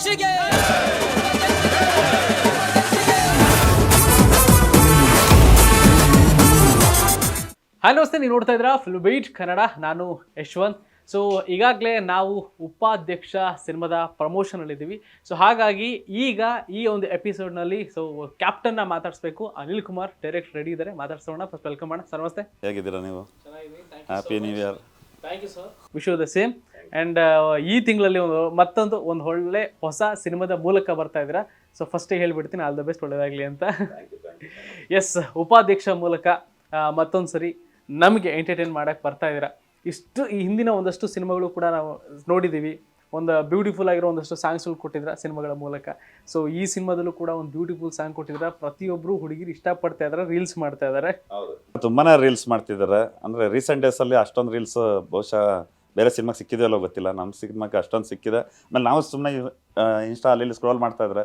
ಉಪಾಧ್ಯಕ್ಷರಿಗೆ hi ನಮಸ್ತೆ ನೀವು ನೋಡ್ತಾ ಇದ್ದೀರಾ? Full beat Kannada. ನಾನು ಯಶ್ವಂತ್. ಸೊ ಈಗಾಗಲೇ ನಾವು ಉಪಾಧ್ಯಕ್ಷ ಸಿನಿಮಾದ ಪ್ರಮೋಷನಲ್ಲಿದ್ದೀವಿ ಸೊ ಹಾಗಾಗಿ ಈಗ ಈ ಒಂದು ಎಪಿಸೋಡ್ನಲ್ಲಿ ಸೊ ಕ್ಯಾಪ್ಟನ್ನ ಮಾತಾಡಿಸ್ಬೇಕು. ಅನಿಲ್ ಕುಮಾರ್ ಡೈರೆಕ್ಟ್ ರೆಡಿ ಇದ್ದಾರೆ. ಮಾತಾಡ್ಸೋಣ. ಫಸ್ಟ್ ವೆಲ್ಕಮ್ ಮಾಡೋಣ ಸರ್ ನಮಸ್ತೆ. ಹೇಗಿದ್ದೀರಾ ನೀವು? Happy new year thank you sir wish you the same and ಈ ತಿಂಗಳಲ್ಲಿ ಒಂದು ಮತ್ತೊಂದು ಒಂದು ಒಳ್ಳೆ ಹೊಸ ಸಿನಿಮಾದ ಮೂಲಕ ಬರ್ತಾ ಇದ್ದೀರಾ. ಸೊ ಫಸ್ಟಿಗೆ ಹೇಳ್ಬಿಡ್ತೀನಿ. ಆಲ್ ದ ಬೆಸ್ಟ್ ಒಳ್ಳೆಯದಾಗಲಿ ಅಂತ. ಎಸ್ ಉಪಾಧ್ಯಕ್ಷ ಮೂಲಕ ಮತ್ತೊಂದು ಸರಿ ನಮಗೆ ಎಂಟರ್ಟೈನ್ ಮಾಡಕ್ಕೆ ಬರ್ತಾ ಇದ್ದೀರಾ. ಇಷ್ಟು ಈ ಹಿಂದಿನ ಒಂದಷ್ಟು ಸಿನಿಮಾಗಳು ಕೂಡ ನಾವು ನೋಡಿದ್ದೀವಿ. ಒಂದು ಬ್ಯೂಟಿಫುಲ್ ಆಗಿರೋ ಒಂದಷ್ಟು ಸಾಂಗ್ಸ್ಗಳು ಕೊಟ್ಟಿದ್ರ ಸಿನಿಮಾಗಳ ಮೂಲಕ. ಸೊ ಈ ಸಿನಿಮಾದಲ್ಲೂ ಕೂಡ ಒಂದು ಬ್ಯೂಟಿಫುಲ್ ಸಾಂಗ್ ಕೊಟ್ಟಿದ್ರ. ಪ್ರತಿಯೊಬ್ಬರು ಹುಡುಗಿರು ಇಷ್ಟಪಡ್ತಾ ಇದಾರೆ ರೀಲ್ಸ್ ಮಾಡ್ತಾ ಇದ್ದಾರೆ ತುಂಬಾನೇ ರೀಲ್ಸ್ ಮಾಡ್ತಿದ್ದಾರೆ ಅಂದ್ರೆ ರೀಸೆಂಟ್ ಡೇಸ್ ಅಲ್ಲಿ ಅಷ್ಟೊಂದು ರೀಲ್ಸ್ ಬಹುಶಃ ಬೇರೆ ಸಿನಿಮಾಗೆ ಸಿಕ್ಕಿದೆ ಅಲ್ಲೋ ಗೊತ್ತಿಲ್ಲ. ನಮ್ಮ ಸಿನಿಮಾಗೆ ಅಷ್ಟೊಂದು ಸಿಕ್ಕಿದೆ. ಆಮೇಲೆ ನಾವು ಸುಮ್ಮನೆ ಇನ್ಸ್ಟಾ ಅಲ್ಲಿ ಸ್ಕ್ರೋಲ್ ಮಾಡ್ತಾ ಇದ್ರೆ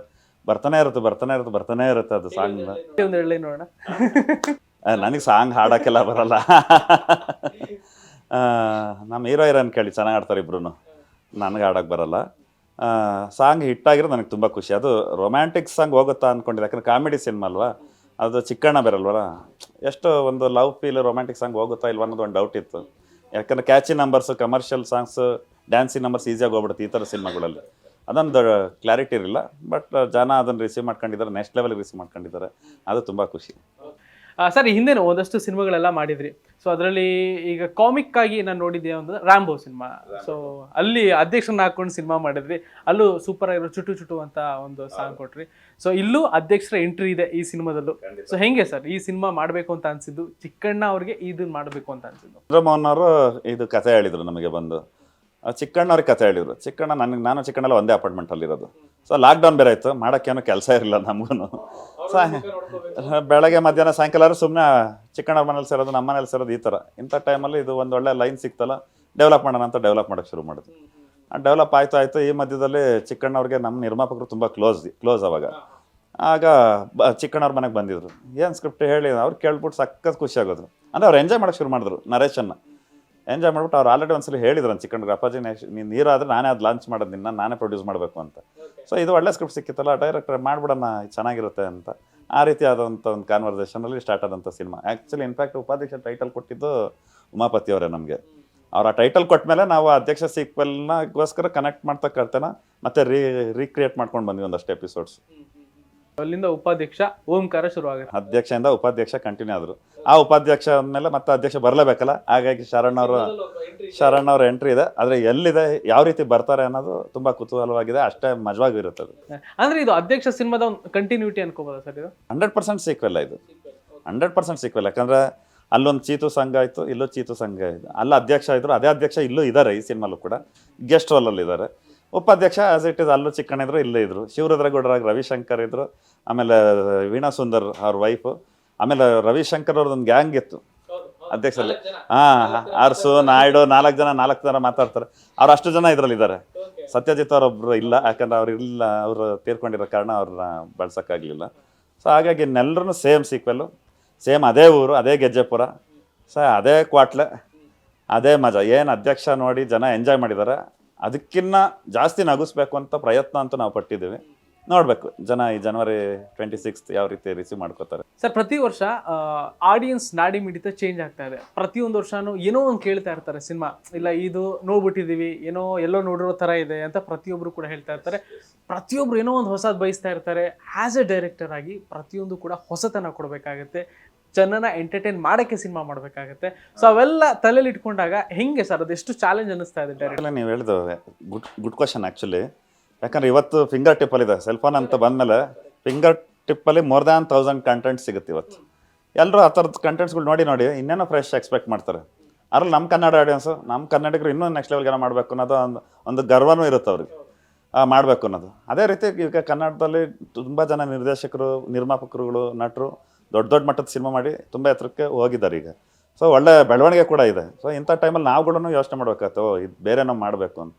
ಬರ್ತಾನೆ ಇರುತ್ತೆ ಬರ್ತಾನೆ ಇರುತ್ತೆ ಬರ್ತಾನೆ ಇರುತ್ತೆ ಅದು ಸಾಂಗ್ ಒಂದು ಹೇಳಿ ನೋಡೋಣ. ನನಗೆ ಸಾಂಗ್ ಹಾಡಕ್ಕೆಲ್ಲ ಬರಲ್ಲ. ನಮ್ಮ ಹೀರೋ ಹೀರೋನ್ ಕೇಳಿ ಚೆನ್ನಾಗಿ ಆಡ್ತಾರೆ ಇಬ್ರು ನನಗೆ ಹಾಡಕ್ಕೆ ಬರಲ್ಲ. ಸಾಂಗ್ ಹಿಟ್ಟಾಗಿರೋ ನನಗೆ ತುಂಬ ಖುಷಿ. ಅದು ರೊಮ್ಯಾಂಟಿಕ್ ಸಾಂಗ್ ಹೋಗುತ್ತಾ ಅಂದ್ಕೊಂಡಿದ್ದೆ ಯಾಕಂದ್ರೆ ಕಾಮಿಡಿ ಸಿನಿಮಾ ಅಲ್ವಾ? ಅದು ಚಿಕ್ಕಣ್ಣ ಬೇರಲ್ವಲ್ಲ? ಎಷ್ಟು ಒಂದು ಲವ್ ಫೀಲ್ ರೊಮ್ಯಾಂಟಿಕ್ ಸಾಂಗ್ ಹೋಗುತ್ತಾ ಇಲ್ವಾ ಅನ್ನೋದು ಒಂದು ಡೌಟ್ ಇತ್ತು. ಯಾಕಂದ್ರೆ catchy numbers commercial songs dancing numbers ಈಸಿಯಾಗಿ ಹೋಗ್ಬಿಡುತ್ತೆ ಈ ಥರ ಸಿನಿಮಾಗಳಲ್ಲಿ ಅದೊಂದು ಕ್ಲಾರಿಟಿ ಇರಲಿಲ್ಲ. ಬಟ್ ಜನ ಅದನ್ನು ರಿಸೀವ್ ಮಾಡ್ಕೊಂಡಿದ್ದಾರೆ. ನೆಕ್ಸ್ಟ್ ಲೆವೆಲ್ಗೆ ರಿಸೀವ್ ಮಾಡ್ಕೊಂಡಿದ್ದಾರೆ. ಅದು ತುಂಬ ಖುಷಿ. ಸರ್ ಹಿಂದೆನೂ ಒಂದಷ್ಟು ಸಿನಿಮಾಗಳೆಲ್ಲ ಮಾಡಿದ್ರಿ. ಸೊ ಅದರಲ್ಲಿ ಈಗ ಕಾಮಿಕ್ ಆಗಿ ನಾನು ನೋಡಿದ್ದೆ ಅಂದ್ರೆ ರಾಂಬೋ ಸಿನಿಮಾ. ಸೊ ಅಲ್ಲಿ ಅಧ್ಯಕ್ಷರನ್ನ ಹಾಕೊಂಡು ಸಿನಿಮಾ ಮಾಡಿದ್ರಿ. ಅಲ್ಲೂ ಸೂಪರ್ ಆಗಿರೋ ಚುಟು ಚುಟು ಅಂತ ಒಂದು ಸಾಂಗ್ ಕೊಟ್ರಿ. ಸೊ ಇಲ್ಲೂ ಅಧ್ಯಕ್ಷರ ಎಂಟ್ರಿ ಇದೆ ಈ ಸಿನಿಮಾದಲ್ಲೂ. ಸೊ ಹೆಂಗೆ ಸರ್ ಈ ಸಿನಿಮಾ ಮಾಡಬೇಕು ಅಂತ ಅನ್ಸಿದ್ದು? ಚಿಕ್ಕಣ್ಣ ಅವ್ರಿಗೆ ಇದನ್ನ ಮಾಡಬೇಕು ಅಂತ ಅನ್ಸಿದ್ದು. ಚಂದ್ರಮೋಹನ್ ಅವರು ಇದು ಕಥೆ ಹೇಳಿದ್ರು ನಮಗೆ ಬಂದು. ಆ ಚಿಕ್ಕಣ್ಣವ್ರಿಗೆ ಕಥೆ ಹೇಳಿದ್ರು. ಚಿಕ್ಕಣ್ಣ ನನಗೆ ನಾನು ಚಿಕ್ಕಣ್ಣಲ್ಲ ಒಂದೇ ಅಪಾರ್ಟ್ಮೆಂಟಲ್ಲಿ ಇರೋದು ಸೊ ಲಾಕ್ಡೌನ್ ಬೇರೆ ಆಯಿತು. ಮಾಡೋಕ್ಕೇನು ಕೆಲಸ ಇರಲಿಲ್ಲ ನಮಗೂ ಸೊ ಬೆಳಗ್ಗೆ, ಮಧ್ಯಾಹ್ನ, ಸಾಯಂಕಾಲ ಸುಮ್ಮನೆ ಚಿಕ್ಕಣ್ಣವ್ರ ಮನೇಲಿ ಸೇರೋದು, ನಮ್ಮ ಮನೇಲಿ ಸೇರೋದು ಈ ಥರ. ಇಂಥ ಟೈಮಲ್ಲಿ ಇದು ಒಂದು ಒಳ್ಳೆ ಲೈನ್ ಸಿಕ್ತಲ್ಲ ಡೆವಲಪ್ ಮಾಡೋಣ ಅಂತ ಡೆವಲಪ್ ಮಾಡೋಕ್ಕೆ ಶುರು ಮಾಡಿದ್ವಿ. ಡೆವಲಪ್ ಆಯ್ತು, ಆಯಿತು. ಈ ಮಧ್ಯದಲ್ಲಿ ಚಿಕ್ಕಣ್ಣವ್ರಿಗೆ ನಮ್ಮ ನಿರ್ಮಾಪಕರು ತುಂಬ ಕ್ಲೋಸ್ ಕ್ಲೋಸ್ ಅವಾಗ. ಆಗ ಬ ಚಿಕ್ಕಣ್ಣವ್ರ ಮನೆಗೆ ಬಂದಿದ್ರು. ಏನು ಸ್ಕ್ರಿಪ್ಟ್ ಹೇಳಿ, ಅವ್ರು ಕೇಳ್ಬಿಟ್ಟು ಸಖತ್ ಖುಷಿ ಆಗೋದು. ಅಂದರೆ ಅವ್ರು ಎಂಜಾಯ್ ಮಾಡೋಕ್ಕೆ ಶುರು ಮಾಡಿದ್ರು, ನರೇಶನ್ನ. ಎಂಜಾಯ್ ಮಾಡ್ಬಿಟ್ಟು ಅವ್ರು ಆಲ್ರೆಡಿ ಒಂದ್ಸಲ ಹೇಳಿದ್ರು ಚಿಕನ್ ಅಪ್ಪಾಜಿ ನೀನು ನೀರಾದ್ರೆ ನಾನೇ ಅದು ಲಾಂಚ್ ಮಾಡೋದು ನಿನ್ನ ನಾನೇ ಪ್ರೊಡ್ಯೂಸ್ ಮಾಡಬೇಕು ಅಂತ. ಸೊ ಇದು ಒಳ್ಳೆ ಸ್ಕ್ರಿಪ್ಟ್ ಸಿಕ್ಕಿತ್ತಲ್ಲ ಡೈರೆಕ್ಟರ್ ಮಾಡ್ಬಿಡೋಣ ಚೆನ್ನಾಗಿರುತ್ತೆ ಅಂತ. ಆ ರೀತಿ ಆದಂಥ ಒಂದು ಕಾನ್ವರ್ಸೇಷನಲ್ಲಿ ಸ್ಟಾರ್ಟ್ ಆದಂಥ cinema. Actually in fact Upadhyaksha title ಕೊಟ್ಟಿದ್ದು ಉಮಾಪತಿ ಅವರೇ ನಮಗೆ. ಅವ್ರು ಆ ಟೈಟಲ್ ಕೊಟ್ಟ ಮೇಲೆ ನಾವು ಅಧ್ಯಕ್ಷ ಸೀಕ್ವೆಲ್ನಗೋಸ್ಕರ ಕನೆಕ್ಟ್ ಮಾಡ್ತಾ ಕರ್ತೇನ ಮತ್ತೆ ರೀ ರೀಕ್ರಿಯೇಟ್ ಮಾಡ್ಕೊಂಡು ಬಂದ್ವಿ ಒಂದಷ್ಟು ಎಪಿಸೋಡ್ಸ್ ಅಲ್ಲಿಂದ ಉಪಾಧ್ಯಕ್ಷ ಓಂಕಾರ ಶುರುವಾಗುತ್ತೆ. ಅಧ್ಯಕ್ಷದಿಂದ ಉಪಾಧ್ಯಕ್ಷ ಕಂಟಿನ್ಯೂ ಆದರು. ಆ ಉಪಾಧ್ಯಕ್ಷ ಆದಮೇಲೆ ಮತ್ತೆ ಅಧ್ಯಕ್ಷ ಬರಲೇಬೇಕಲ್ಲ? ಹಾಗಾಗಿ ಶರಣ್ ಅವರು ಶರಣ್ ಅವ್ರ ಎಂಟ್ರಿ ಇದೆ. ಆದರೆ ಎಲ್ಲಿದೆ ಯಾವ ರೀತಿ ಬರ್ತಾರೆ ಅನ್ನೋದು ತುಂಬಾ ಕುತೂಹಲವಾಗಿದೆ. ಅಷ್ಟೇ ಮಜವಾಗಿ ಇರುತ್ತೆ ಅದು ಅಂದ್ರೆ ಇದು ಅಧ್ಯಕ್ಷ ಸಿನಿಮಾದ ಒಂದು ಕಂಟಿನ್ಯೂಟಿ ಅನ್ಕೋಬಹುದು ಸರ್ ಇದು? ಹಂಡ್ರೆಡ್ ಪರ್ಸೆಂಟ್ ಸಿಕ್ವೆಲ್ಲ ಇದು. ಹಂಡ್ರೆಡ್ ಪರ್ಸೆಂಟ್ ಸಿಕ್ವೆಲ್ಲ ಯಾಕಂದ್ರೆ ಅಲ್ಲೊಂದು ಚೀತು ಸಂಘ ಆಯಿತು ಇಲ್ಲೂ ಚೀತು ಸಂಘ ಇದೆ. ಅಲ್ಲ ಅಧ್ಯಕ್ಷ ಇದ್ರು ಅದೇ ಅಧ್ಯಕ್ಷ ಇಲ್ಲೂ ಇದ್ದಾರೆ ಈ ಸಿನಿಮಾಲು ಕೂಡ. ಗೆಸ್ಟ್ ರೋಲಲ್ಲಿ ಇದ್ದಾರೆ ಉಪಾಧ್ಯಕ್ಷ ಆಸ್ ಇಟ್ ಇಸ್ ಅಲ್ಲೂ ಚಿಕ್ಕಣ್ಣ ಇದ್ರು ಇಲ್ಲೇ ಇದ್ರು. ಶಿವರುದ್ರಗೌಡರಾಗ ರವಿಶಂಕರ್ ಇದ್ರು ಆಮೇಲೆ ವೀಣಾ ಸುಂದರ್ ಅವ್ರ ವೈಫು ಆಮೇಲೆ ರವಿಶಂಕರ್ ಅವ್ರದ್ದೊಂದು ಗ್ಯಾಂಗ್ ಇತ್ತು. ಅಧ್ಯಕ್ಷರಲ್ಲಿ ಹಾಂ ಅರ್ಸು ನಾಯ್ಡು ನಾಲ್ಕು ಜನ ನಾಲ್ಕು ಜನ ಮಾತಾಡ್ತಾರೆ. ಅವ್ರು ಅಷ್ಟು ಜನ ಇದರಲ್ಲಿ ಇದ್ದಾರೆ ಸತ್ಯಜಿತ್ ಅವರೊಬ್ರು ಇಲ್ಲ ಯಾಕಂದ್ರೆ ಅವ್ರು ಇಲ್ಲ ಅವರು ತೀರ್ಕೊಂಡಿರೋ ಕಾರಣ ಅವ್ರನ್ನ ಬಳಸೋಕ್ಕಾಗಲಿಲ್ಲ. ಸೊ ಹಾಗಾಗಿ ಇನ್ನೆಲ್ಲರೂ ಸೇಮ್ ಸೀಕ್ವೆಲ್ಲು ಸೇಮ್ ಅದೇ ಊರು ಅದೇ ಗೆಜ್ಜೆಪುರ. ಸೊ ಅದೇ ಕ್ವಾಟ್ಲೆ ಅದೇ ಮಜಾ. ಏನು ಅಧ್ಯಕ್ಷ ನೋಡಿ ಜನ ಎಂಜಾಯ್ ಮಾಡಿದ್ದಾರೆ ಅದಕ್ಕಿನ್ನ ಜಾಸ್ತಿ ನಗಿಸ್ಬೇಕು ಅಂತ ಪ್ರಯತ್ನ ಅಂತೂ ನಾವು ಪಟ್ಟಿದ್ದೇವೆ. ನೋಡಬೇಕು, ಜನ ಈ ಜನವರಿ ಟ್ವೆಂಟಿ ಸಿಕ್ಸ್ತ್ ಯಾವ ರೀತಿ ರಿಸೀವ್ ಮಾಡ್ಕೋತಾರೆ. ಸರ್, ಪ್ರತಿ ವರ್ಷ ಆಡಿಯನ್ಸ್ ನಾಡಿ ಮಿಡಿತ ಚೇಂಜ್ ಆಗ್ತಾ ಇದೆ. ಪ್ರತಿಯೊಂದು ವರ್ಷನೂ ಏನೋ ಒಂದು ಕೇಳ್ತಾ ಇರ್ತಾರೆ ಸಿನಿಮಾ. ಇಲ್ಲ, ಇದು ನೋಡ್ಬಿಟ್ಟಿದೀವಿ, ಏನೋ ಎಲ್ಲೋ ನೋಡಿರೋ ಥರ ಇದೆ ಅಂತ ಪ್ರತಿಯೊಬ್ಬರು ಕೂಡ ಹೇಳ್ತಾ ಇರ್ತಾರೆ. ಪ್ರತಿಯೊಬ್ರು ಏನೋ ಒಂದು ಹೊಸದು ಬಯಸ್ತಾ ಇರ್ತಾರೆ. ಆ್ಯಸ್ ಎ ಡೈರೆಕ್ಟರ್ ಆಗಿ ಪ್ರತಿಯೊಂದು ಕೂಡ ಹೊಸತನ ಕೊಡಬೇಕಾಗತ್ತೆ. ಜನನ ಎಂಟರ್ಟೈನ್ ಮಾಡೋಕ್ಕೆ ಸಿನಿಮಾ ಮಾಡಬೇಕಾಗತ್ತೆ. ಸೊ ಅವೆಲ್ಲ ತಲೆಯಲ್ಲಿ ಇಟ್ಕೊಂಡಾಗ ಹೆಂಗೆ ಸರ್ ಅದೆಷ್ಟು ಚಾಲೆಂಜ್ ಅನ್ನಿಸ್ತಾ ಇದೆ ಡೈರೆಕ್ಟ್ ನೀವು ಹೇಳಿದ ಗುಡ್ ಗುಡ್ ಕ್ವಶನ್ ಆ್ಯಕ್ಚುಲಿ ಯಾಕಂದ್ರೆ ಇವತ್ತು ಫಿಂಗರ್ ಟಿಪ್ಪಲ್ಲಿದೆ ಸೆಲ್ ಫೋನ್ ಅಂತ ಬಂದಮೇಲೆ ಫಿಂಗರ್ ಟಿಪ್ಪಲ್ಲಿ ಮೋರ್ ದ್ಯಾನ್ ತೌಸಂಡ್ ಕಂಟೆಂಟ್ ಸಿಗುತ್ತೆ ಇವತ್ತು. ಎಲ್ಲರೂ ಆ ಥರದ ಕಂಟೆಂಟ್ಸ್ಗಳು ನೋಡಿ ನೋಡಿ ಇನ್ನೇನೋ ಫ್ರೆಶ್ ಎಕ್ಸ್ಪೆಕ್ಟ್ ಮಾಡ್ತಾರೆ. ಅದ್ರಲ್ಲಿ ನಮ್ಮ ಕನ್ನಡ ಆಡಿಯನ್ಸು ನಮ್ಮ ಕನ್ನಡಿಗರು ಇನ್ನೂ ನೆಕ್ಸ್ಟ್ ಲೆವೆಲ್ಗೆ ಮಾಡಬೇಕು ಅನ್ನೋದು ಒಂದು ಒಂದು ಗರ್ವನೂ ಇರುತ್ತೆ ಅವ್ರಿಗೆ. ಮಾಡಬೇಕು ಅನ್ನೋದು. ಅದೇ ರೀತಿ ಈಗ ಕನ್ನಡದಲ್ಲಿ ತುಂಬ ಜನ ನಿರ್ದೇಶಕರು, ನಿರ್ಮಾಪಕರುಗಳು, ನಟರು ದೊಡ್ಡ ದೊಡ್ಡ ಮಟ್ಟದ ಸಿನಿಮಾ ಮಾಡಿ ತುಂಬ ಎತ್ತರಕ್ಕೆ ಹೋಗಿದ್ದಾರೆ ಈಗ. ಸೊ ಒಳ್ಳೆ ಬೆಳವಣಿಗೆ ಕೂಡ ಇದೆ. ಸೊ ಇಂಥ ಟೈಮಲ್ಲಿ ನಾವುಗಳನ್ನು ಯೋಚನೆ ಮಾಡಬೇಕಾಗ್ತದೆ ಓ, ಇದು ಬೇರೆ ನಾವು ಮಾಡಬೇಕು ಅಂತ.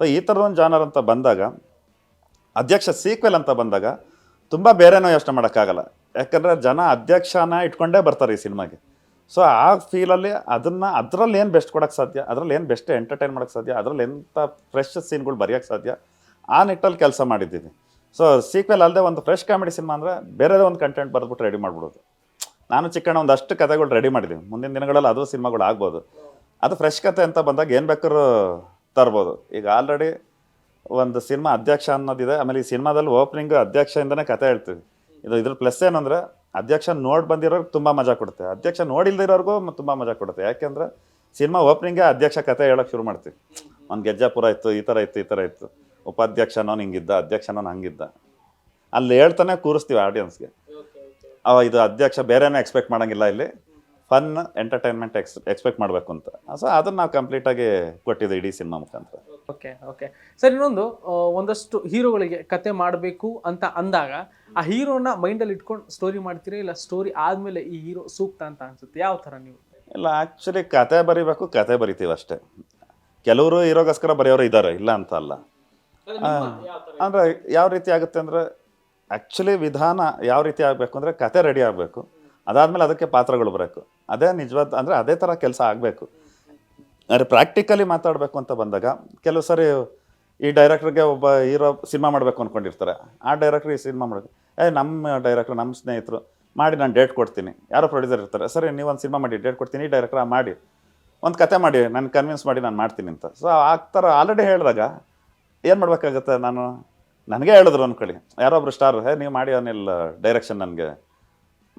ಸೊ ಈ ಥರದ ಒಂದು ಜಾನರ್ ಅಂತ ಬಂದಾಗ, ಅಧ್ಯಕ್ಷ ಸೀಕ್ವೆಲ್ ಅಂತ ಬಂದಾಗ ತುಂಬ ಬೇರೆನೂ ಯೋಚನೆ ಮಾಡೋಕ್ಕಾಗಲ್ಲ. ಯಾಕಂದರೆ ಜನ ಅಧ್ಯಕ್ಷನ ಇಟ್ಕೊಂಡೇ ಬರ್ತಾರೆ ಈ ಸಿನಿಮಾಗೆ. ಸೊ ಆ ಫೀಲಲ್ಲಿ ಅದನ್ನು ಅದರಲ್ಲಿ ಏನು ಬೆಸ್ಟ್ ಕೊಡೋಕ್ಕೆ ಸಾಧ್ಯ, ಅದರಲ್ಲಿ ಏನು ಬೆಸ್ಟ್ ಎಂಟರ್ಟೈನ್ ಮಾಡೋಕ್ಕೆ ಸಾಧ್ಯ, ಅದರಲ್ಲಿ ಎಂಥ ಫ್ರೆಶ್ ಸೀನ್ಗಳು ಬರೆಯೋಕ್ಕೆ ಸಾಧ್ಯ, ಆ ನಿಟ್ಟಲ್ಲಿ ಕೆಲಸ ಮಾಡಿದ್ದೀವಿ. ಸೊ ಸೀಕ್ವೆಲ್ ಅಲ್ಲದೆ ಒಂದು ಫ್ರೆಶ್ ಕಾಮಿಡಿ ಸಿನಿಮಾ ಅಂದರೆ ಬೇರೆದೇ ಒಂದು ಕಂಟೆಂಟ್ ಬರೆದ್ಬಿಟ್ಟು ರೆಡಿ ಮಾಡ್ಬಿಡೋದು. ನಾನು ಚಿಕ್ಕಣ್ಣ ಒಂದಷ್ಟು ಕಥೆಗಳು ರೆಡಿ ಮಾಡಿದ್ದೀವಿ ಮುಂದಿನ ದಿನಗಳಲ್ಲಿ ಅದು ಸಿನಿಮಾಗಳು ಆಗ್ಬೋದು. ಅದು ಫ್ರೆಶ್ ಕತೆ ಅಂತ ಬಂದಾಗ ಏನು ಬೇಕಾದ್ರೂ ತರ್ಬೋದು. ಈಗ ಆಲ್ರೆಡಿ ಒಂದು ಸಿನಿಮಾ ಅಧ್ಯಕ್ಷ ಅನ್ನೋದಿದೆ. ಆಮೇಲೆ ಈ ಸಿನಿಮಾದಲ್ಲಿ ಓಪನಿಂಗ್ ಅಧ್ಯಕ್ಷದಿಂದನೇ ಕತೆ ಹೇಳ್ತೀವಿ. ಇದು ಇದ್ರ ಪ್ಲಸ್ ಏನಂದ್ರೆ ಅಧ್ಯಕ್ಷ ನೋಡಿ ಬಂದಿರೋರ್ಗೆ ತುಂಬ ಮಜಾ ಕೊಡುತ್ತೆ. ಅಧ್ಯಕ್ಷ ನೋಡಿಲ್ದಿರೋರ್ಗೂ ತುಂಬ ಮಜಾ ಕೊಡುತ್ತೆ. ಯಾಕೆಂದ್ರೆ ಸಿನಿಮಾ ಓಪನಿಂಗೇ ಅಧ್ಯಕ್ಷ ಕತೆ ಹೇಳೋಕೆ ಶುರು ಮಾಡ್ತೀವಿ. ಒಂದು ಗೆಜ್ಜಾಪುರ ಇತ್ತು, ಈ ಥರ ಇತ್ತು, ಈ ಥರ ಇತ್ತು. ಉಪಾಧ್ಯಕ್ಷನೋ ಹಿಂಗಿದ್ದ ಅಧ್ಯಕ್ಷನೋ ಹಂಗಿದ್ದ. ಅಲ್ಲಿ ಹೇಳ್ತಾನೆ ಕೂರಿಸ್ತೀವಿ ಆಡಿಯನ್ಸ್ಗೆ ಅವ ಇದು ಅಧ್ಯಕ್ಷ ಬೇರೆನೂ ಎಕ್ಸ್ಪೆಕ್ಟ್ ಮಾಡೋಂಗಿಲ್ಲ ಇಲ್ಲಿ. ಫನ್ ಎಂಟರ್ಟೈನ್ಮೆಂಟ್ ಎಕ್ಸ್ ಎಕ್ಸ್ಪೆಕ್ಟ್ ಮಾಡಬೇಕು ಅಂತ. ಸೊ ಅದನ್ನು ನಾವು ಕಂಪ್ಲೀಟಾಗಿ ಕೊಟ್ಟಿದ್ದೆ ಇಡೀ ಸಿನಿಮಾ ಮುಖಾಂತರ. ಓಕೆ ಓಕೆ ಸರ್ ಇನ್ನೊಂದು ಒಂದಷ್ಟು ಹೀರೋಗಳಿಗೆ ಕತೆ ಮಾಡಬೇಕು ಅಂತ ಅಂದಾಗ ಆ ಹೀರೋನ ಮೈಂಡಲ್ಲಿ ಇಟ್ಕೊಂಡು ಸ್ಟೋರಿ ಮಾಡ್ತೀರಾ? ಇಲ್ಲ ಸ್ಟೋರಿ ಆದಮೇಲೆ ಈ ಹೀರೋ ಸೂಕ್ತ ಅಂತ ಅನ್ಸುತ್ತೆ? ಯಾವ ಥರ ನೀವು? ಇಲ್ಲ ಆ್ಯಕ್ಚುಲಿ ಕತೆ ಬರಿಬೇಕು ಕತೆ ಬರಿತೀವಿ ಅಷ್ಟೇ. ಕೆಲವರು ಹೀರೋಗೋಸ್ಕರ ಬರೆಯೋರು ಇದ್ದಾರೆ ಇಲ್ಲ ಅಂತ ಅಲ್ಲ. ಅಂದರೆ ಯಾವ ರೀತಿ ಆಗುತ್ತೆ ಅಂದ್ರೆ ಆಕ್ಚುಲಿ ವಿಧಾನ ಯಾವ ರೀತಿ ಆಗಬೇಕು ಅಂದ್ರೆ ಕತೆ ರೆಡಿ ಆಗಬೇಕು. ಅದಾದ್ಮೇಲೆ ಅದಕ್ಕೆ ಪಾತ್ರಗಳು ಬರಬೇಕು. ಅದೇ ನಿಜವಾದ ಅಂದ್ರೆ ಅದೇ ಥರ ಕೆಲಸ ಆಗಬೇಕು. ಅಂದ್ರೆ ಪ್ರಾಕ್ಟಿಕಲಿ ಮಾತಾಡಬೇಕು ಅಂತ ಬಂದಾಗ ಕೆಲವು ಸರಿ ಈ ಡೈರೆಕ್ಟರ್ಗೆ ಒಬ್ಬ ಹೀರೋ ಸಿನಿಮಾ ಮಾಡಬೇಕು ಅಂದ್ಕೊಂಡಿರ್ತಾರೆ ಆ ಡೈರೆಕ್ಟ್ರ್ ಈ ಸಿನಿಮಾ ಮಾಡಬೇಕು ಏ ನಮ್ಮ ಡೈರೆಕ್ಟರ್ ನಮ್ಮ ಸ್ನೇಹಿತರು ಮಾಡಿ ನಾನು ಡೇಟ್ ಕೊಡ್ತೀನಿ. ಯಾರೋ ಪ್ರೊಡ್ಯೂಸರ್ ಇರ್ತಾರೆ. ಸರಿ ನೀವು ಒಂದು ಸಿನಿಮಾ ಮಾಡಿ ಡೇಟ್ ಕೊಡ್ತೀನಿ ಈ ಡೈರೆಕ್ಟ್ರ ಮಾಡಿ. ಒಂದು ಕತೆ ಮಾಡಿ ನಾನು ಕನ್ವಿನ್ಸ್ ಮಾಡಿ ನಾನು ಮಾಡ್ತೀನಿ ಅಂತ. ಸೊ ಆ ಥರ ಆಲ್ರೆಡಿ ಹೇಳಿದಾಗ ಏನು ಮಾಡಬೇಕಾಗತ್ತೆ ನಾನು? ನನಗೆ ಹೇಳಿದ್ರು ಅಂದ್ಕೊಳ್ಳಿ ಯಾರೋ ಒಬ್ರು ಸ್ಟಾರ್ ಹೇ, ನೀವು ಮಾಡಿ ಅವನಿಲ್ಲ ಡೈರೆಕ್ಷನ್ ನನಗೆ.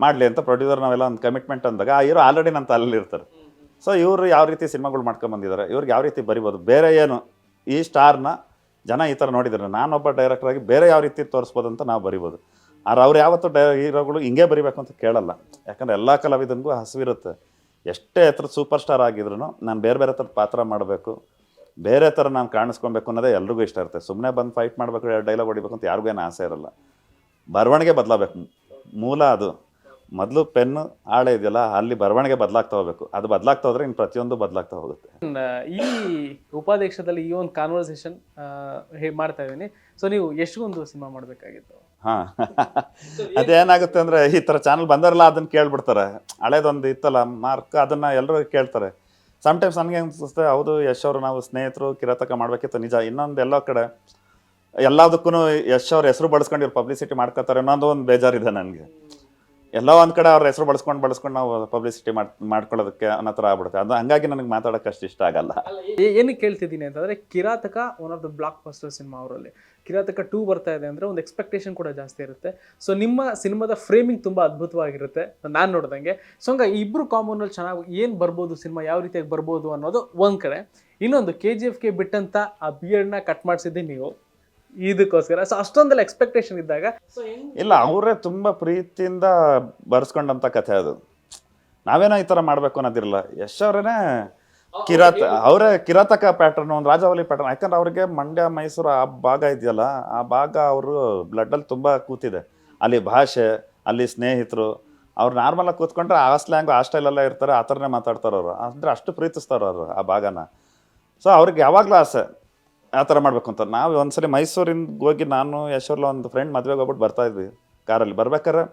ಮಾಡಲಿ ಅಂತ ಪ್ರೊಡ್ಯೂಸರ್ ನಾವೆಲ್ಲ ಒಂದು ಕಮಿಟ್ಮೆಂಟ್ ಅಂದಾಗ, ಆ ಇರೋ ಆಲ್ರೆಡಿ ನನ್ನ ತಲೆಯಲ್ಲಿ ಇರ್ತಾರೆ. ಸೊ ಇವರು ಯಾವ ರೀತಿ ಸಿನಿಮಾಗಳು ಮಾಡ್ಕೊಂಬಂದಿದ್ದಾರೆ ಇವ್ರಿಗೆ ಯಾವ ರೀತಿ ಬರಿಬೋದು, ಬೇರೆ ಏನು? ಈ ಸ್ಟಾರ್ನ ಜನ ಈ ಥರ ನೋಡಿದ್ದಾರೆ ನಾನೊಬ್ಬ ಡೈರೆಕ್ಟರ್ ಆಗಿ ಬೇರೆ ಯಾವ ರೀತಿ ತೋರಿಸ್ಬೋದು ಅಂತ ನಾವು ಬರಿಬೋದು. ಆದ್ರೆ ಅವ್ರು ಯಾವತ್ತು ಡೈ, ಹೀರೋಗಳು ಹಿಂಗೆ ಬರಿಬೇಕು ಅಂತ ಕೇಳಲ್ಲ. ಯಾಕಂದರೆ ಎಲ್ಲ ಕಲಾವಿದನಿಗೂ ಹಸಿವಿರುತ್ತೆ. ಎಷ್ಟೇ ಎತ್ತರ ಸೂಪರ್ ಸ್ಟಾರ್ ಆಗಿದ್ರು ನಾನು ಬೇರೆ ಬೇರೆ ಥರದ ಪಾತ್ರ ಮಾಡಬೇಕು. ಬೇರೆ ಥರ ನಾನು ಕಾಣಿಸ್ಕೊಬೇಕು ಅನ್ನೋದೇ ಎಲ್ರಿಗೂ ಇಷ್ಟ ಇರುತ್ತೆ. ಸುಮ್ಮನೆ ಬಂದು ಫೈಟ್ ಮಾಡಬೇಕು ಎರಡು ಡೈಲಾಗ್ ಹೊಡಿಬೇಕು ಅಂತ ಯಾರಿಗೂ ಏನು ಆಸೆ ಇರಲ್ಲ. ಬರವಣಿಗೆ ಬದಲಾಗಬೇಕು. ಮೂಲ ಅದು. ಮೊದಲು ಪೆನ್ನು ಆಳೆ ಇದೆಯಲ್ಲ ಅಲ್ಲಿ ಬರವಣಿಗೆ ಬದಲಾಗ್ತಾ ಹೋಗ್ಬೇಕು. ಅದು ಬದಲಾಗ್ತಾ ಹೋದ್ರೆ ಇನ್ನು ಪ್ರತಿಯೊಂದು ಬದಲಾಗ್ತಾ ಹೋಗುತ್ತೆ. ಈ ಉಪಾಧ್ಯಕ್ಷದಲ್ಲಿ ಈ ಒಂದು ಕಾನ್ವರ್ಸೇಷನ್ ಮಾಡ್ತಾ ಇದ್ದೀನಿ. ಸೊ ನೀವು ಎಷ್ಟೊಂದು ಸಿನಿಮಾ ಮಾಡಬೇಕಾಗಿತ್ತು? ಹಾಂ. ಅದೇನಾಗುತ್ತೆ ಅಂದರೆ ಈ ಥರ ಚಾನಲ್ ಬಂದಾರಲ್ಲ ಅದನ್ನ ಕೇಳ್ಬಿಡ್ತಾರೆ. ಹಳೇದೊಂದು ಇತ್ತಲ್ಲ ಮಾರ್ಕ್ ಅದನ್ನು ಎಲ್ಲರೂ ಕೇಳ್ತಾರೆ. ಸಮ್ಟೈಮ್ಸ್ ನನಗೆ ಅನಿಸುತ್ತೆ, ಹೌದು ಯಶ್ ಅವರು ನಾವು ಸ್ನೇಹಿತರು, ಕಿರಾತಕ ಮಾಡಬೇಕಿತ್ತು, ನಿಜ. ಇನ್ನೊಂದು ಎಲ್ಲ ಕಡೆ ಎಲ್ಲದಕ್ಕೂ ಯಶ್ ಅವ್ರ ಹೆಸರು ಬಳಸ್ಕೊಂಡು ಪಬ್ಲಿಸಿಟಿ ಮಾಡ್ಕೋತಾರೆ ಅನ್ನೋದು ಒಂದು ಬೇಜಾರಿದೆ ನನಗೆ. ಎಲ್ಲೋ ಒಂದು ಕಡೆ ಅವ್ರ ಹೆಸರು ಬಳಸ್ಕೊಂಡು ಬಳಸ್ಕೊಂಡು ನಾವು ಪಬ್ಲಿಸಿಟಿ ಮಾಡ್, ಮಾಡ್ಕೊಳ್ಳೋದಕ್ಕೆ ಅನ್ನೋ ಥರ ಆಗ್ಬಿಡುತ್ತೆ. ಅದು ಹಂಗಾಗಿ ನನಗೆ ಮಾತಾಡೋಕೆ ಅಷ್ಟು ಇಷ್ಟ ಆಗಲ್ಲ. ಏನಕ್ಕೆ ಕೇಳ್ತಿದ್ದೀನಿ ಅಂತಂದ್ರೆ Kirathaka one of the blockbuster cinema ಅವರಲ್ಲಿ. ಕಿರಾತಕ ಟೂ ಬರ್ತಾ ಇದೆ ಅಂದ್ರೆ ಒಂದು ಎಕ್ಸ್ಪೆಕ್ಟೇಷನ್ ಕೂಡ ಜಾಸ್ತಿ ಇರುತ್ತೆ. ಸೊ ನಿಮ್ಮ ಸಿನಿಮಾದ ಫ್ರೇಮಿಂಗ್ ತುಂಬಾ ಅದ್ಭುತವಾಗಿರುತ್ತೆ. ನಾನು ನೋಡ್ದಂಗೆ. ಸೊ ಹಂಗ ಇಬ್ಬರು ಕಾಮನಲ್ಲಿ ಚೆನ್ನಾಗಿ ಏನು ಬರ್ಬೋದು ಸಿನಿಮಾ ಯಾವ ರೀತಿಯಾಗಿ ಬರ್ಬೋದು ಅನ್ನೋದು ಒಂದು ಕಡೆ. ಇನ್ನೊಂದು ಕೆ ಜಿ ಎಫ್ಗೆ ಬಿಟ್ಟಂಥ ಆ ಬಿಯರ್ಡ್ನ ಕಟ್ ಮಾಡಿಸಿದ್ದೆ ನೀವು. ಇದಕ್ಕೋಸ್ಕರ. ಸೊ ಅಷ್ಟೊಂದೆಲ್ಲ ಎಕ್ಸ್ಪೆಕ್ಟೇಷನ್ ಇದ್ದಾಗ ಇಲ್ಲ ಅವರೇ ತುಂಬ ಪ್ರೀತಿಯಿಂದ ಬರ್ಸ್ಕೊಂಡಂಥ ಕಥೆ ಅದು. ನಾವೇನೋ ಈ ಥರ ಮಾಡಬೇಕು ಅನ್ನೋದಿರಲ್ಲ. ಯಶ್ ಅವ್ರೇನೆ ಕಿರಾತ ಅವರೇ ಕಿರಾತಕ ಪ್ಯಾಟರ್ನ್ ಒಂದು ರಾಜಾವಲಿ ಪ್ಯಾಟರ್ನ್ ಯಾಕಂದ್ರೆ ಅವ್ರಿಗೆ ಮಂಡ್ಯ ಮೈಸೂರು ಆ ಭಾಗ ಇದೆಯಲ್ಲ ಆ ಭಾಗ ಅವರು ಬ್ಲಡ್ಡಲ್ಲಿ ತುಂಬ ಕೂತಿದೆ. ಅಲ್ಲಿ ಭಾಷೆ ಅಲ್ಲಿ ಸ್ನೇಹಿತರು ಅವ್ರು ನಾರ್ಮಲಾಗಿ ಕೂತ್ಕೊಂಡ್ರೆ ಆ ಸ್ಲ್ಯಾಂಗ್ ಆ ಸ್ಟೈಲಲ್ಲೇ ಇರ್ತಾರೆ ಆ ಥರನೇ ಮಾತಾಡ್ತಾರೆ ಅವರು ಅಂದರೆ ಅಷ್ಟು ಪ್ರೀತಿಸ್ತಾರೆ ಅವರು ಆ ಭಾಗನ. ಸೊ ಅವ್ರಿಗೆ ಯಾವಾಗಲೂ ಆಸೆ ಆ ಥರ ಮಾಡ್ಬೇಕು ಅಂತ. ನಾವು ಒಂದ್ಸಲಿ ಮೈಸೂರಿಂದ ಹೋಗಿ ನಾನು, ಯಶೋರ್ಲ ಒಂದು ಫ್ರೆಂಡ್ ಮದುವೆಗೆ ಹೋಗ್ಬಿಟ್ಟು ಬರ್ತಾ ಇದ್ವಿ ಕಾರಲ್ಲಿ. ಬರ್ಬೇಕಾರೆ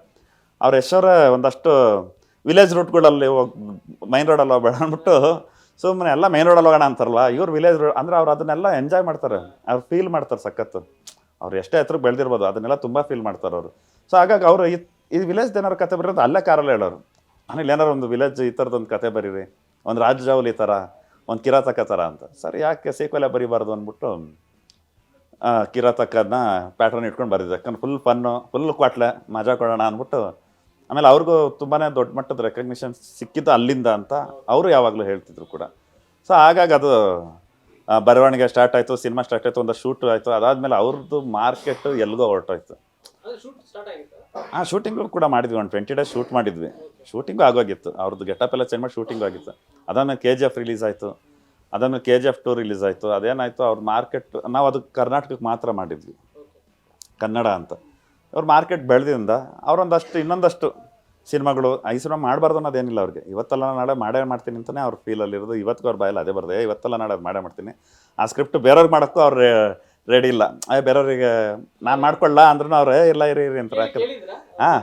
ಅವ್ರ ಯಶೋರ ಒಂದಷ್ಟು ವಿಲೇಜ್ ರೂಟ್ಗಳಲ್ಲಿ ಹೋಗಿ ಮೈನ್ ರೋಡಲ್ಲಿ ಹೋಗ್ಬೇಡ ಅಂದ್ಬಿಟ್ಟು ಸುಮ್ಮನೆ ಎಲ್ಲ ಮೈನ್ ರೋಡಲ್ಲಿ ಹೋಗೋಣ ಅಂತಾರಲ್ಲ ಇವ್ರು ವಿಲೇಜ್ ರೋಡ್ ಅಂದ್ರೆ ಅವ್ರು ಅದನ್ನೆಲ್ಲ ಎಂಜಾಯ್ ಮಾಡ್ತಾರೆ. ಅವ್ರು ಫೀಲ್ ಮಾಡ್ತಾರೆ ಸಖತ್ತು. ಅವ್ರು ಎಷ್ಟೇ ಹತ್ರ ಬೆಳೆದಿರ್ಬೋದು, ಅದನ್ನೆಲ್ಲ ತುಂಬ ಫೀಲ್ ಮಾಡ್ತಾರೆ ಅವರು. ಸೊ ಹಾಗಾಗಿ ಅವರು ಈ ಈ ವಿಲೇಜ್ ಏನಾರು ಕತೆ ಬರೋದು ಅಲ್ಲೇ ಕಾರಲ್ಲೇ ಹೇಳೋರು. ನಾನು ಏನಾರು ಒಂದು ವಿಲೇಜ್ ಈ ಥರದೊಂದು ಕತೆ ಬರೀರಿ. ಒಂದು ರಾಜಜಾವಲಿ ಥರ. ಒಂದು ಕಿರಾತಕ ಥರ ಅಂತ. ಸರ್, ಯಾಕೆ ಸೀಕ್ವೆಲ್ಲ ಬರಿಬಾರ್ದು ಅಂದ್ಬಿಟ್ಟು ಕಿರಾತಕನ ಪ್ಯಾಟರ್ನ್ ಇಟ್ಕೊಂಡು ಬರೆದಿದ್ದೆ. ಯಾಕಂದ್ರೆ ಫುಲ್ ಫನ್ನು ಫುಲ್ ಕ್ವಾಟ್ಲೆ, ಮಜಾ ಕೊಡೋಣ ಅಂದ್ಬಿಟ್ಟು, ಆಮೇಲೆ ಅವ್ರಿಗೂ ತುಂಬಾ ದೊಡ್ಡ ಮಟ್ಟದ ರೆಕಗ್ನಿಷನ್ ಸಿಕ್ಕಿದ್ದು ಅಲ್ಲಿಂದ ಅಂತ ಅವರು ಯಾವಾಗಲೂ ಹೇಳ್ತಿದ್ರು ಕೂಡ. ಸೊ ಹಾಗಾಗಿ ಅದು ಬರವಣಿಗೆ ಸ್ಟಾರ್ಟ್ ಆಯಿತು ಸಿನಿಮಾ ಸ್ಟಾರ್ಟ್ ಆಯಿತು ಒಂದು ಶೂಟ್ ಆಯಿತು. ಅದಾದಮೇಲೆ ಅವ್ರದ್ದು ಮಾರ್ಕೆಟ್ ಎಲ್ಗೋ ಹೊರಟೋಯ್ತು. ಹಾಂ ಶೂಟಿಂಗು ಕೂಡ ಮಾಡಿದ್ವಿ ಒಂದು ಟ್ವೆಂಟಿ ಡೇಸ್ ಶೂಟ್ ಮಾಡಿದ್ವಿ. ಶೂಟಿಂಗು ಆಗೋಗಿತ್ತು. ಅವ್ರದ್ದು ಗೆಟಪ್ ಎಲ್ಲ ಚೇಂಜ್ ಮಾಡಿ ಶೂಟಿಂಗ್ ಆಗಿತ್ತು. ಅದನ್ನು ಕೆ ಜಿ ಎಫ್ ರಿಲೀಸ್ ಆಯಿತು. ಅದನ್ನು K G F two release ಆಯಿತು. ಅದೇನಾಯಿತು ಅವ್ರ ಮಾರ್ಕೆಟ್ ನಾವು ಅದು ಕರ್ನಾಟಕಕ್ಕೆ ಮಾತ್ರ ಮಾಡಿದ್ವಿ. ಕನ್ನಡ ಅಂತ. ಅವ್ರ ಮಾರ್ಕೆಟ್ ಬೆಳೆದಿಂದ ಅವರೊಂದಷ್ಟು ಇನ್ನೊಂದಷ್ಟು ಸಿನಿಮಾಗಳು ಈ ಸಿನಿಮಾ ಮಾಡಬಾರ್ದು ಅನ್ನೋದೇನಿಲ್ಲ ಅವ್ರಿಗೆ. ಇವತ್ತೆಲ್ಲ ನಾಳೆ ಮಾಡೇ ಮಾಡ್ತೀನಿ ಅಂತಲೇ ಅವ್ರ ಫೀಲಲ್ಲಿರೋದು ಇವತ್ತಿಗೂ ಅವ್ರ ಬಾಯಲ್ಲಿ ಅದೇ ಬರ್ತದೆ "ಏ, ಇವತ್ತೆಲ್ಲ ನಾಳೆ ಅದು ಮಾಡೇ ಮಾಡ್ತೀನಿ. ಆ ಸ್ಕ್ರಿಪ್ಟ್ ಬೇರೆಯವ್ರಿಗೆ ಮಾಡೋಕ್ಕೂ ಅವ್ರು ರೆಡಿ ಇಲ್ಲ. ಅಯ್ಯ ಬೇರೆಯವ್ರಿಗೆ ನಾನು ಮಾಡ್ಕೊಳ್ಳ ಅಂದ್ರೂ ಅವ್ರು "ಏ, ಇಲ್ಲ ಇರಿ ಇರಿ ಅಂತಾರೆ. ಹಾಂ.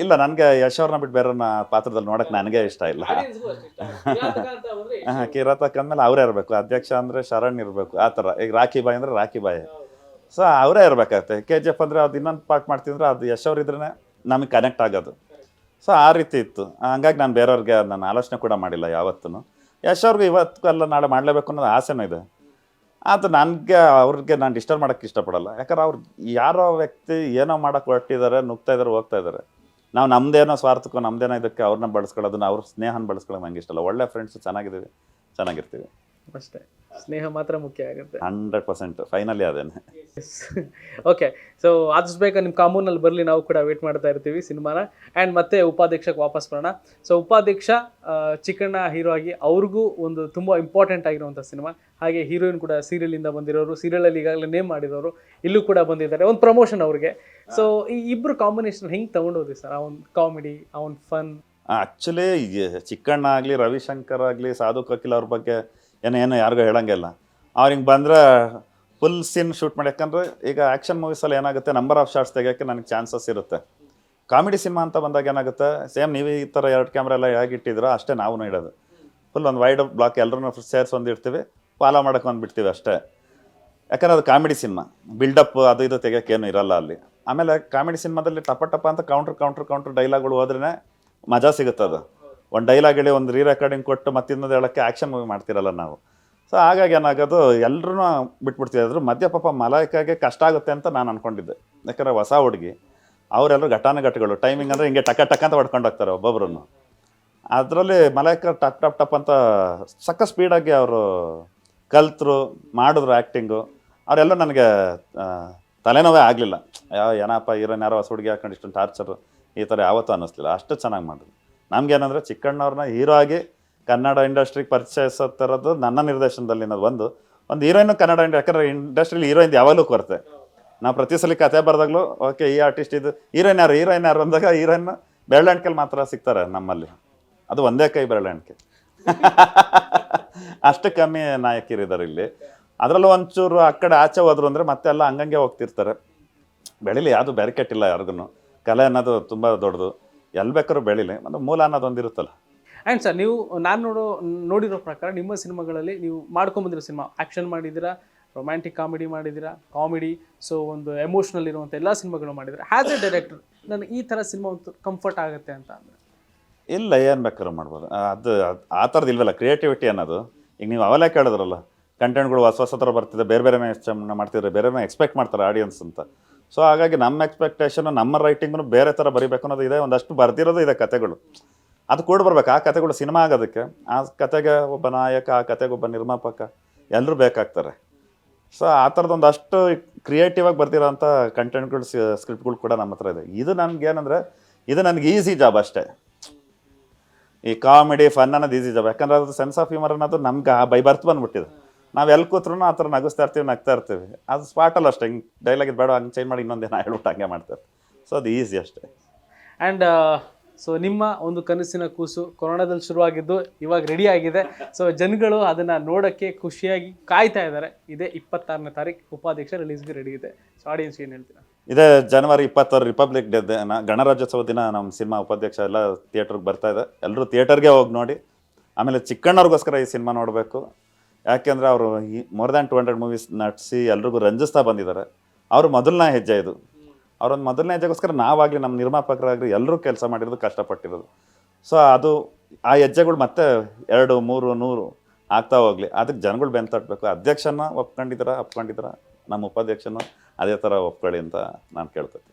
ಇಲ್ಲ ನನಗೆ ಯಶ್ ಅವ್ರನ್ನ ಬಿಟ್ಟು ಬೇರೆಯವ್ರನ್ನ ಪಾತ್ರದಲ್ಲಿ ನೋಡಕ್ಕೆ ನನಗೆ ಇಷ್ಟ ಇಲ್ಲ. ಹಾಂ ಕಿರಾತಕ್ ಅಂದಮೇಲೆ ಅವರೇ ಇರಬೇಕು. ಅಧ್ಯಕ್ಷ ಅಂದರೆ ಶರಣ್ ಇರಬೇಕು ಆ ಥರ. ಈಗ ರಾಖಿ ಬಾಯಿ ಅಂದರೆ ರಾಖಿ ಬಾಯಿ. ಸೊ ಅವರೇ ಇರಬೇಕಾಗತ್ತೆ. ಕೆ ಜಿ ಎಫ್ ಅಂದರೆ ಅದು ಇನ್ನೊಂದು ಪಾರ್ಟ್ ಮಾಡ್ತಿದ್ರೆ ಅದು ಯಶ್ ಇದ್ರೇ ನಮಗೆ ಕನೆಕ್ಟ್ ಆಗೋದು. ಸೊ ಆ ರೀತಿ ಇತ್ತು. ಹಂಗಾಗಿ ನಾನು ಬೇರೆಯವ್ರಿಗೆ ನಾನು ಆಲೋಚನೆ ಕೂಡ ಮಾಡಿಲ್ಲ ಯಾವತ್ತೂ ಯಶ್ ಅವ್ರಿಗೆ ಇವತ್ತು ಅಲ್ಲ ನಾಳೆ ಮಾಡಲೇಬೇಕು ಅನ್ನೋದು ಆಸೆನೂ ಇದೆ. ಅದು ನನಗೆ, ಅವ್ರಿಗೆ ನಾನು ಡಿಸ್ಟರ್ಬ್ ಮಾಡೋಕ್ಕೆ ಇಷ್ಟಪಡಲ್ಲ. ಯಾಕಂದ್ರೆ ಅವ್ರು ಯಾರೋ ವ್ಯಕ್ತಿ ಏನೋ ಮಾಡೋಕ್ಕೆ ಹೊರಟಿದ್ದಾರೆ ನುಗ್ತಾ ಇದ್ದಾರೆ ಹೋಗ್ತಾ ಇದ್ದಾರೆ ನಾವು ನಮ್ಮದೇನೋ ಸ್ವಾರ್ಥಕ್ಕೋ ನಮ್ಮದೇನೋ ಇದಕ್ಕೆ ಅವ್ರನ್ನ ಬಳಸ್ಕೊಳ್ಳೋದನ್ನ ಅವ್ರ ಸ್ನೇಹನ ಬಳಸ್ಕೊಳ್ಳೋದು ನಂಗೆ ಇಷ್ಟಲ್ಲ. ಒಳ್ಳೆ ಫ್ರೆಂಡ್ಸ್ ಚೆನ್ನಾಗಿದ್ದೀವಿ, ಚೆನ್ನಾಗಿರ್ತೀವಿ. ಅಷ್ಟೇ. ಸ್ನೇಹ ಮಾತ್ರ ಮುಖ್ಯ ಆಗುತ್ತೆ. Hundred percent. ಫೈನಲಿ ಅದೇನೆ. ಓಕೆ ಸೊ ಆದಷ್ಟು ಬೇಗ ನಿಮ್ಮ ಕಾಮೂನಲ್ಲಿ ಬರಲಿ ನಾವು ಕೂಡ ವೇಟ್ ಮಾಡ್ತಾ ಇರ್ತೀವಿ ಸಿನಿಮಾನ. ಆ್ಯಂಡ್ ಮತ್ತೆ ಉಪಾಧ್ಯಕ್ಷಕ್ಕೆ ವಾಪಸ್ ಬರೋಣ. ಸೊ ಉಪಾಧ್ಯಕ್ಷ ಚಿಕ್ಕಣ್ಣ ಹೀರೋ ಆಗಿ ಅವ್ರಿಗೂ ಒಂದು ತುಂಬ ಇಂಪಾರ್ಟೆಂಟ್ ಆಗಿರುವಂಥ ಸಿನಿಮಾ. ಹಾಗೆ ಹೀರೋಯಿನ್ ಕೂಡ ಸೀರಿಯಲಿಂದ ಬಂದಿರೋರು ಸೀರಿಯಲಲ್ಲಿ ಈಗಾಗಲೇ ನೇಮ್ ಮಾಡಿರೋರು ಇಲ್ಲೂ ಕೂಡ ಬಂದಿದ್ದಾರೆ. ಒಂದು ಪ್ರಮೋಷನ್ ಅವ್ರಿಗೆ. ಸೊ ಈ ಇಬ್ಬರು ಕಾಂಬಿನೇಷನ್ ಹೆಂಗೆ ತೊಗೊಂಡೋದ್ರಿ ಸರ್ ಅವನ್ ಕಾಮಿಡಿ ಅವ್ನ ಫನ್ ಆ್ಯಕ್ಚುಲಿ ಚಿಕ್ಕಣ್ಣ ಆಗಲಿ ರವಿಶಂಕರ್ ಆಗಲಿ ಸಾಧು ಕಕಿಲ್ ಅವ್ರ ಬಗ್ಗೆ ಏನೋ ಏನೋ ಯಾರಿಗೂ ಹೇಳಂಗಿಲ್ಲ ಅವ್ರಿಗೆ ಬಂದರೆ ಫುಲ್ ಸೀನ್ ಶೂಟ್ ಮಾಡಿ, ಯಾಕಂದ್ರೆ ಈಗ ಆ್ಯಕ್ಷನ್ ಮೂವೀಸಲ್ಲಿ ಏನಾಗುತ್ತೆ ನಂಬರ್ ಆಫ್ ಶಾರ್ಟ್ಸ್ ತೆಗಿಯೋಕ್ಕೆ ನನಗೆ ಚಾನ್ಸಸ್ ಇರುತ್ತೆ. ಕಾಮಿಡಿ ಸಿನಿಮಾ ಅಂತ ಬಂದಾಗ ಏನಾಗುತ್ತೆ ಸೇಮ್ ನೀವು ಈ ಥರ ಎರಡು ಕ್ಯಾಮ್ರಾ ಎಲ್ಲ ಹೇಗೆ ಇಟ್ಟಿದ್ರೋ ಅಷ್ಟೇ ನಾವು ಇಡೋದು. ಫುಲ್ ಒಂದು ವೈಡ್ ಬ್ಲಾಕ್ ಎಲ್ಲರೂ ಸೇರ್ಸ್ ಒಂದು ಇಡ್ತೀವಿ ಫಾಲೋ ಮಾಡೋಕೆ ಒಂದು ಬಿಡ್ತೀವಿ ಅಷ್ಟೇ. ಯಾಕಂದ್ರೆ ಅದು ಕಾಮಿಡಿ ಸಿನಿಮಾ ಬಿಲ್ಡಪ್ ಅದು ಇದು ತೆಗಿಯೋಕ್ಕೇನು ಇರಲ್ಲ ಅಲ್ಲಿ. ಆಮೇಲೆ ಕಾಮಿಡಿ ಸಿನಿಮಾದಲ್ಲಿ ಟಪ ಟಪ ಅಂತ ಕೌಂಟ್ರ್ ಕೌಂಟ್ರ್ ಕೌಂಟ್ರ್ ಡೈಲಾಗ್ಗಳು ಹೋದ್ರೇ ಮಜಾ ಸಿಗುತ್ತೆ ಅದು ಒಂದು ಡೈಲಾಗ್ ಹೇಳಿ ಒಂದು ರೀ ರೆಕಾರ್ಡಿಂಗ್ ಕೊಟ್ಟು ಮತ್ತಿನ್ನೊಂದು ಹೇಳೋಕ್ಕೆ ಆ್ಯಕ್ಷನ್ ಮೂವಿ ಮಾಡ್ತಿರಲ್ಲ ನಾವು. ಸೊ ಹಾಗಾಗಿ ಏನಾಗೋದು ಎಲ್ಲರೂ ಬಿಟ್ಬಿಡ್ತೀವಿ. ಆದರೂ ಮಧ್ಯ ಪಾಪ ಮಲಾಯಿಕಾಗೆ ಕಷ್ಟ ಆಗುತ್ತೆ ಅಂತ ನಾನು ಅನ್ಕೊಂಡಿದ್ದೆ. ಯಾಕಂದರೆ ಹೊಸ ಹುಡುಗಿ ಅವರೆಲ್ಲರೂ ಘಟಾನುಘಟಗಳು ಟೈಮಿಂಗ್ ಅಂದರೆ ಹಿಂಗೆ ಟಕ ಟಕ್ ಅಂತ ಹೊಡ್ಕೊಂಡು ಹೋಗ್ತಾರೆ ಒಬ್ಬೊಬ್ರು ಅದರಲ್ಲಿ ಮಲಾಯಿಕ ಟಪ್ ಟಪ್ ಟಪ್ ಅಂತ ಸಕ್ಕ ಸ್ಪೀಡಾಗಿ ಅವರು ಕಲ್ತರು, ಮಾಡಿದ್ರು ಆ್ಯಕ್ಟಿಂಗು ಅವರೆಲ್ಲ ನನಗೆ ತಲೆನೋವೇ ಆಗಲಿಲ್ಲ. ಯಾವ ಏನಪ್ಪ ಈರೋನ್ ಯಾರೋ ಹೊಸ ಹುಡುಗಿ ಹಾಕೊಂಡು ಇಷ್ಟೊಂದು ಟಾರ್ಚರು ಈ ಥರ ಯಾವತ್ತೂ ಅನ್ನಿಸ್ಲಿಲ್ಲ. ಅಷ್ಟು ಚೆನ್ನಾಗಿ ಮಾಡಿದ್ರು. ನಮ್ಗೇನಂದರೆ ಚಿಕ್ಕಣ್ಣವ್ರನ್ನ ಹೀರೋ ಆಗಿ ಕನ್ನಡ ಇಂಡಸ್ಟ್ರಿಗೆ ಪರಿಚಯಿಸೋ ಥರದ್ದು ನನ್ನ ನಿರ್ದೇಶನದಲ್ಲಿ ಅನ್ನೋದು ಒಂದು. ಒಂದು ಹೀರೋಯಿನ್ ಕನ್ನಡ ಇಂಡ, ಯಾಕಂದ್ರೆ ಇಂಡಸ್ಟ್ರಿಲಿ ಹೀರೋಯಿನ್ ಯಾವಾಗಲೂ ಕೊರತೆ. ನಾವು ಪ್ರತಿ ಸಲ ಕತೆ ಬರ್ದಾಗಲೂ, ಓಕೆ, ಈ ಆರ್ಟಿಸ್ಟ್ ಇದು, ಹೀರೋಯಿನ್ ಯಾರು ಹೀರೋಯಿನ್ ಯಾರು ಅಂದಾಗ ಹೀರೋಯಿನ್ ಬೆರಳೆಣ್ಕೆಲ್ ಮಾತ್ರ ಸಿಗ್ತಾರೆ ನಮ್ಮಲ್ಲಿ. ಅದು ಒಂದೇ ಕೈ ಬೆರಳೆಣ್ಕೆ ಅಷ್ಟು ಕಮ್ಮಿ ನಾಯಕಿರಿದ್ದಾರೆ ಇಲ್ಲಿ. ಅದರಲ್ಲೂ ಒಂಚೂರು ಆ ಕಡೆ ಆಚೆ ಹೋದ್ರು ಅಂದರೆ ಮತ್ತೆ ಎಲ್ಲ ಹಂಗಂಗೆ ಹೋಗ್ತಿರ್ತಾರೆ. ಬೆಳೀಲಿ ಯಾವುದು ಬ್ಯಾರಿಕೇಟ್ ಇಲ್ಲ ಯಾರಿಗೂ ಕಲೆ ಅನ್ನೋದು ತುಂಬ ದೊಡ್ಡದು. ಎಲ್ಲಿ ಬೇಕಾದ್ರೂ ಬೆಳೀಲಿ ಒಂದು ಮೂಲ ಅನ್ನೋದು ಒಂದಿರುತ್ತಲ್ಲ ಆ್ಯಂಡ್ ಸರ್ ನೀವು ನಾನು ನೋಡೋ ನೋಡಿರೋ ಪ್ರಕಾರ ನಿಮ್ಮ ಸಿನಿಮಾಗಳಲ್ಲಿ ನೀವು ಮಾಡ್ಕೊಂಬಂದಿರೋ ಸಿನಿಮಾ ಆ್ಯಕ್ಷನ್ ಮಾಡಿದ್ದೀರಾ ರೊಮ್ಯಾಂಟಿಕ್ ಕಾಮಿಡಿ ಮಾಡಿದ್ದೀರಾ ಕಾಮಿಡಿ ಸೊ ಒಂದು ಎಮೋಷ್ನಲ್ ಇರುವಂಥ ಎಲ್ಲ ಸಿನಿಮಾಗಳು ಮಾಡಿದ್ರೆ ಆ್ಯಸ್ ಎ ಡೈರೆಕ್ಟರ್ ನನಗೆ ಈ ಥರ ಸಿನಿಮಾ ಒಂದು ಕಂಫರ್ಟ್ ಆಗುತ್ತೆ ಅಂತ ಅಂದರೆ. ಇಲ್ಲ ಏನು ಬೇಕಾದ್ರೂ ಮಾಡ್ಬೋದು. ಅದು ಆ ಥರದ್ದು ಇಲ್ವಲ್ಲ ಕ್ರಿಯೇಟಿವಿಟಿ ಅನ್ನೋದು. ಈಗ ನೀವು ಅವೆಲ್ಲ ಕೇಳಿದ್ರಲ್ಲ ಕಂಟೆಂಟ್ಗಳು ಹೊಸ ಹೊಸ ಥರ ಬರ್ತಿದೆ ಬೇರೆ ಬೇರೆ ಮಾಡ್ತಿದ್ರೆ ಬೇರೆ ಎಕ್ಸ್ಪೆಕ್ಟ್ ಮಾಡ್ತಾರೆ ಆಡಿಯನ್ಸ್ ಅಂತ. ಸೊ ಹಾಗಾಗಿ ನಮ್ಮ ಎಕ್ಸ್ಪೆಕ್ಟೇಷನ್ ನಮ್ಮ ರೈಟಿಂಗ್ನು ಬೇರೆ ಥರ ಬರಿಬೇಕು ಅನ್ನೋದು ಇದೆ. ಒಂದಷ್ಟು ಬರ್ದಿರೋದು ಇದೆ ಕತೆಗಳು. ಅದು ಕೂಡ ಬರ್ಬೇಕು. ಆ ಕತೆಗಳು ಸಿನಿಮಾ ಆಗೋದಕ್ಕೆ, ಆ ಕತೆಗೆ ಒಬ್ಬ ನಾಯಕ, ಆ ಕತೆಗೆ ಒಬ್ಬ ನಿರ್ಮಾಪಕ ಎಲ್ಲರೂ ಬೇಕಾಗ್ತಾರೆ. ಸೊ ಆ ಥರದೊಂದು ಒಂದಷ್ಟು ಕ್ರಿಯೇಟಿವ್ ಆಗಿ ಬರ್ತಿರೋಂಥ ಕಂಟೆಂಟ್ಗಳು ಸ್ಕ್ರಿಪ್ಟ್ಗಳು ಕೂಡ ನಮ್ಮ ಹತ್ರ ಇದೆ. ಇದು ನನಗೆ ಏನಂದರೆ, ಇದು ನನಗೆ ಈಸಿ ಜಾಬ್ ಅಷ್ಟೇ. ಈ ಕಾಮಿಡಿ ಫನ್ ಅನ್ನೋದು ಈಸಿ ಜಾಬ್ ಯಾಕಂದ್ರೆ ಅದು ಸೆನ್ಸ್ ಆಫ್ ಹ್ಯೂಮರ್ ಅನ್ನೋದು ನಮ್ಗೆ ಬೈ ಬರ್ತ್ ಬಂದ್ಬಿಟ್ಟಿದೆ. ನಾವು ಎಲ್ಲಿ ಕೂತ್ರು ಆ ಥರ ನಗಿಸ್ತಾ ಇರ್ತೀವಿ ನಗ್ತಾ ಇರ್ತೀವಿ. ಅದು ಸ್ಪಾಟಲ್ಲಿ ಅಷ್ಟೇ ಹಿಂಗೆ ಡೈಲಾಗ್ ಇದು ಬೇಡ ಹಂಗೆ ಚೇಂಜ್ ಮಾಡಿ ಇನ್ನೊಂದೇನು ಹೇಳ್ಬಿಟ್ಟು ಹಂಗೆ ಮಾಡ್ತಾರೆ. ಸೊ ಅದು ಈಸಿ ಅಷ್ಟೇ. ಆ್ಯಂಡ್ ಸೊ ನಿಮ್ಮ ಒಂದು ಕನಸಿನ ಕೂಸು ಕೊರೋನಾದಲ್ಲಿ ಶುರುವಾಗಿದ್ದು ಇವಾಗ ರೆಡಿ ಆಗಿದೆ. ಸೊ ಜನಗಳು ಅದನ್ನು ನೋಡೋಕ್ಕೆ ಖುಷಿಯಾಗಿ ಕಾಯ್ತಾ ಇದ್ದಾರೆ. ಇದೇ ಇಪ್ಪತ್ತಾರನೇ ತಾರೀಕು ಉಪಾಧ್ಯಕ್ಷ ರಿಲೀಸ್ಗೆ ರೆಡಿ ಇದೆ. ಸೊ ಆಡಿಯನ್ಸ್ ಏನು ಹೇಳ್ತೀರಾ? ಇದೇ ಜನವರಿ ಇಪ್ಪತ್ತಾರು ರಿಪಬ್ಲಿಕ್ ಡೇ ದಿನ ಗಣರಾಜ್ಯೋತ್ಸವ ದಿನ ನಮ್ಮ ಸಿನಿಮಾ ಉಪಾಧ್ಯಕ್ಷ ಎಲ್ಲ ಥಿಯೇಟ್ರಿಗೆ ಬರ್ತಾ ಇದೆ. ಎಲ್ಲರೂ ಥಿಯೇಟರ್ಗೆ ಹೋಗಿ ನೋಡಿ. ಆಮೇಲೆ ಚಿಕ್ಕಣ್ಣವ್ರಿಗೋಸ್ಕರ ಈ ಸಿನಿಮಾ ನೋಡಬೇಕು. ಯಾಕೆಂದರೆ ಅವರು more than two hundred movies ನಟಿಸಿ ಎಲ್ರಿಗೂ ರಂಜಿಸ್ತಾ ಬಂದಿದ್ದಾರೆ. ಅವರು ಮೊದಲನೇ ಹೆಜ್ಜೆ ಇದು. ಅವರೊಂದು ಮೊದಲನೇ ಹೆಜ್ಜೆಗೋಸ್ಕರ ನಾವಾಗಲಿ ನಮ್ಮ ನಿರ್ಮಾಪಕರಾಗಲಿ ಎಲ್ಲರೂ ಕೆಲಸ ಮಾಡಿರೋದು ಕಷ್ಟಪಟ್ಟಿರೋದು. ಸೊ ಅದು ಆ ಹೆಜ್ಜೆಗಳು ಮತ್ತೆ ಎರಡು, ಮೂರು, ನೂರು ಆಗ್ತಾ ಹೋಗಲಿ. ಅದಕ್ಕೆ ಜನಗಳು ಬೆಂತಟ್ಬೇಕು ಅಧ್ಯಕ್ಷನ ಒಪ್ಕೊಂಡಿದ್ದೀರಾ? ಒಪ್ಕೊಂಡಿದ್ದೀರಾ? ನಮ್ಮ ಉಪಾಧ್ಯಕ್ಷನ ಅದೇ ಥರ ಒಪ್ಕೊಳ್ಳಿ ಅಂತ ನಾನು ಕೇಳ್ತೀನಿ